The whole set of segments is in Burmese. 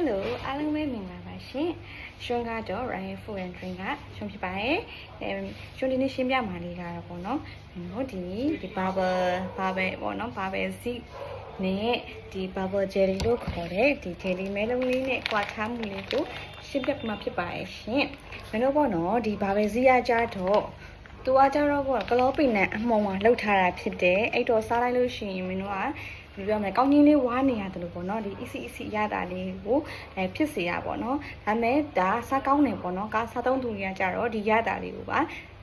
Hello အားလုံးပဲမင်္ဂလာပါရှင်ရှင်ကတော့ Ryan Food and Drink ကရှင်ဖြစ်ပါတယ်အဲရှင်ဒီနေ့ရှင်းပြမှာလေးကတော့ပေါ့နော်ဟိုဒီဒီ bubble bubble ပေါ့နော် bubble seed နဲ့ဒီ bubble jelly လို့ခေါ်တဲ့ဒီ jelly မဲလုံးလေးနဲ့ကွာခြားမှုလေးကိုရှင်းပြမှာဖြစ်ပါတယ်ရှင်မင်းတို့ပေါ့နော်ဒီ bubble seed ရကြတော့ သူကကြတော့ပေါ့ကလောပိနဲ့အမှုံမှာလှုပ်ထားတာဖြစ်တယ်အဲ့တော့စားလိုက်လို့ရှိရင်မင်းတို့ကဘယ်လိုပြောမလဲကောင်းကြီးလေးဝါနေရတယ်လို့ပေါ့နော်ဒီ easy easy ရတာလေးကိုအဲဖြစ်စေရပေါ့နော်ဒါပေမဲ့ဒါစားကောင်းတယ်ပေါ့နော်ကားစားသုံးသူတွေကကြတော့ဒီရတာလေးကိုပါ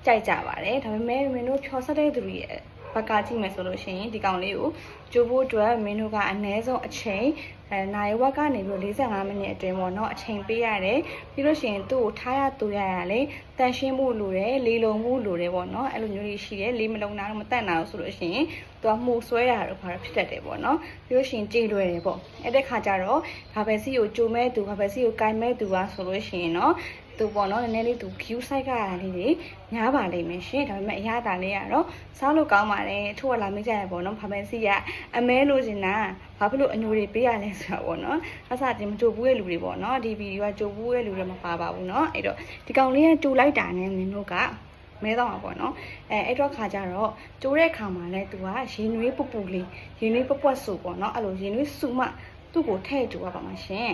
ကြိုက်ကြပါတယ်ဒါပေမဲ့မင်းတို့ဖြောဆက်တဲ့သူတွေရဲ့ ဘက်ကကြည့်မယ်ဆိုလို့ရှိရင်ဒီကောင်လေးကိုကြိုးဖို့အတွက်မင်းတို့ကအနည်းဆုံးအချိန်အဲနိုင်ဝက်ကနေပြီး45မိနစ်အတွင်းပေါ့နော်အချိန်ပေးရတယ်ပြီးလို့ရှိရင်သူ့ကိုထားရတူရရလေတန်ရှင်းမှုလိုတယ်လေလုံမှုလိုတယ်ပေါ့နော်အဲ့လိုမျိုးတွေရှိတယ်လေးမလုံတာတော့မတန့်တာလို့ဆိုလို့ရှိရင်သူကမှုဆွဲတာတော့ဘာလို့ဖြစ်တတ်တယ်ပေါ့နော်ပြီးလို့ရှိရင်ကြေလွယ်တယ်ပေါ့အဲ့တဲ့ခါကျတော့ဘာပဲစီကိုကြိုမဲ့သူဘာပဲစီကိုကင်မဲ့သူကဆိုလို့ရှိရင်နော် သူပေါ့နော်နည်းနည်းလေးသူ view site ကရလေးတွေများပါလိမ့်မယ်ရှင်ဒါပေမဲ့အရသာလေးကတော့စားလို့ကောင်းပါတယ်အထို့ကလာမေးကြရပေါ့နော်ဘာပဲစီကအမဲလို့ရှင်တာဘာဖြစ်လို့အညိုတွေပေးရလဲဆိုတာပေါ့နော်အစားတင်မကြိုဘူးရဲ့လူတွေပေါ့နော်ဒီဗီဒီယိုကကြိုဘူးရဲ့လူတွေမပါပါဘူးနော်အဲ့တော့ဒီကောင်လေးကတူလိုက်တာနဲ့မင်းတို့ကမဲတော့မှာပေါ့နော်အဲအဲ့တော့ခါကြတော့ကျိုးတဲ့ခါမှာလဲသူကရင်နွေးပူပူလေးရင်နွေးပပွက်ဆူပေါ့နော်အဲ့လိုရင်နွေးဆူမှသူ့ကိုထည့်ကြိုးရပါမှာရှင်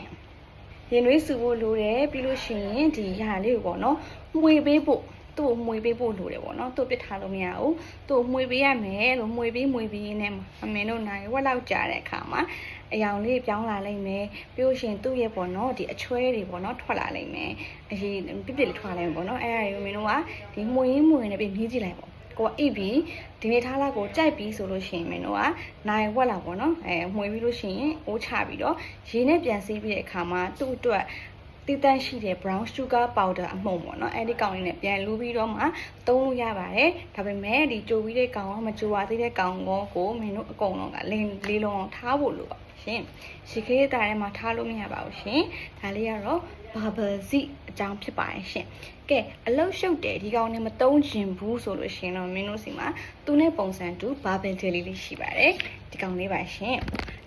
ရင်နွေးဆူဖို့လိုတယ်ပြီးလို့ရှိရင်ဒီဟာလေးကိုပေါ့နော်မှွေပေးဖို့သူ့ကိုမှွေပေးဖို့လိုတယ်ပေါ့နော်သူ့ပစ်ထားလို့မရဘူးသူ့ကိုမှွေပေးရမယ်လို့မှွေပေးမှွေပေးနဲ့အမင်းတို့နိုင်ဝက်လောက်ကြာတဲ့အခါမှာအယောင်လေးပြောင်းလာလိမ့်မယ်ပြီးလို့ရှိရင်သူ့ရဲ့ပေါ့နော်ဒီအချွဲတွေပေါ့နော်ထွက်လာလိမ့်မယ်အရေးပြစ်ပြစ်လေးထွက်လာလိမ့်မယ်ပေါ့နော်အဲ့ဒါတွေကိုမင်းတို့ကဒီမှွေရင်းမှွေနဲ့ပြီးမြည်ကြည့်လိုက်ပေါ့ ကိုကအိပ်ပြီးဒီနေ့ထားလိုက်ကိုကြိုက်ပြီးဆိုလို့ရှိရင်မင်းတို့ကနိုင်ဝက်လာပေါ့နော်အဲမှွေပြီးလို့ရှိရင်အိုးချပြီးတော့ရေနဲ့ပြန်ဆေးပြီးတဲ့အခါမှာသူ့အတွက် တည်တန့်ရှိတဲ့ brown sugar powder အမှုံပေါ့နော်အဲ့ဒီကောင်လေးနဲ့ပြန်လူပြီးတော့မှသုံးလို့ရပါတယ်ဒါပေမဲ့ဒီကြိုပြီးတဲ့ကောင်ကမကြိုရသေးတဲ့ကောင်ကိုကိုမင်းတို့အကုန်လုံးကလင်းလေးလုံးအောင်ထားဖို့လိုပါရှင်ရှီခေးတာထဲမှာထားလို့မရပါဘူးရှင်ဒါလေးကတော့ bubble zit အကြောင်းဖြစ်ပါတယ်ရှင်ကဲအလုတ်ရှုပ်တယ်ဒီကောင်နဲ့မတုံးချင်ဘူးဆိုလို့ရှင်တော့မင်းတို့စီမှာသူနဲ့ပုံစံတူ bubble jelly လေးရှိပါတယ်ဒီကောင်လေးပါရှင်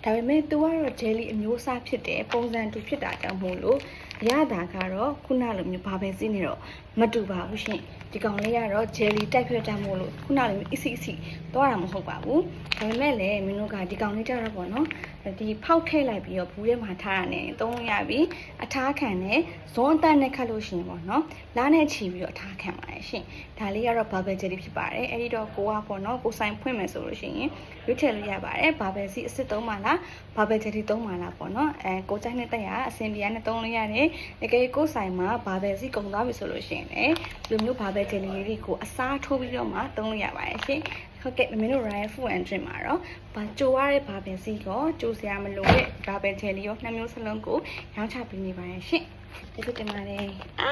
ဒါပေမဲ့သူကတော့ jelly အမျိုးအစားဖြစ်တယ်ပုံစံတူဖြစ်တာကြောင့်မို့လို့ရတာကတော့ခုနလိုမျိုးဘာပဲစီးနေတော့မတူပါဘူးရှင်ဒီကောင်လေးကတော့ jelly တိုက်ဖြစ်တာမို့လို့ခုနလိုမျိုး easy easy တော့တာမဟုတ်ပါဘူးဒါပေမဲ့လည်းမင်းတို့ကဒီကောင်လေးကြတော့ပေါ့နော် ဒီဖောက်ထည့်လိုက်ပြီးတော့ဘူးထဲမှာထားတာနဲ့သုံးလို့ရပြီအထားခံနဲ့ဇွန်အတန်းနဲ့ခတ်လို့ရှိရင်ပေါ့နော်လားနဲ့ချီပြီးတော့အထားခံပါတယ်ရှင်ဒါလေးကတော့ bubble jelly ဖြစ်ပါတယ်အဲ့ဒီတော့ကိုကပေါ့နော်ကိုဆိုင်ဖွင့်မယ်ဆိုလို့ရှိရင်ရွေးထည့်လို့ရပါတယ် bubble စီအစ်စ်သုံးပါလား bubble jelly သုံးပါလားပေါ့နော်အဲကိုကြိုက်တဲ့တက်ရအစင်ပြားနဲ့သုံးလို့ရတယ်တကယ်ကိုဆိုင်မှာ bubble စီကုန်သွားပြီဆိုလို့ရှိရင်လည်းဒီမျိုး bubble jelly လေးတွေကိုအစားထိုးပြီးတော့မှသုံးလို့ရပါတယ်ရှင် ဟုတ်ကဲ့မင်းတို့ Ryan Food and Drink မှာတော့ဘာကြိုရတဲ့ဘာပင်စီကိုကြိုစရာမလိုတဲ့ဘာပင်ချယ်လီရောနှစ်မျိုးစလုံးကိုရောင်းချပေးနေပါတယ်ရှင်ကျေးဇူးတင်ပါတယ်အာ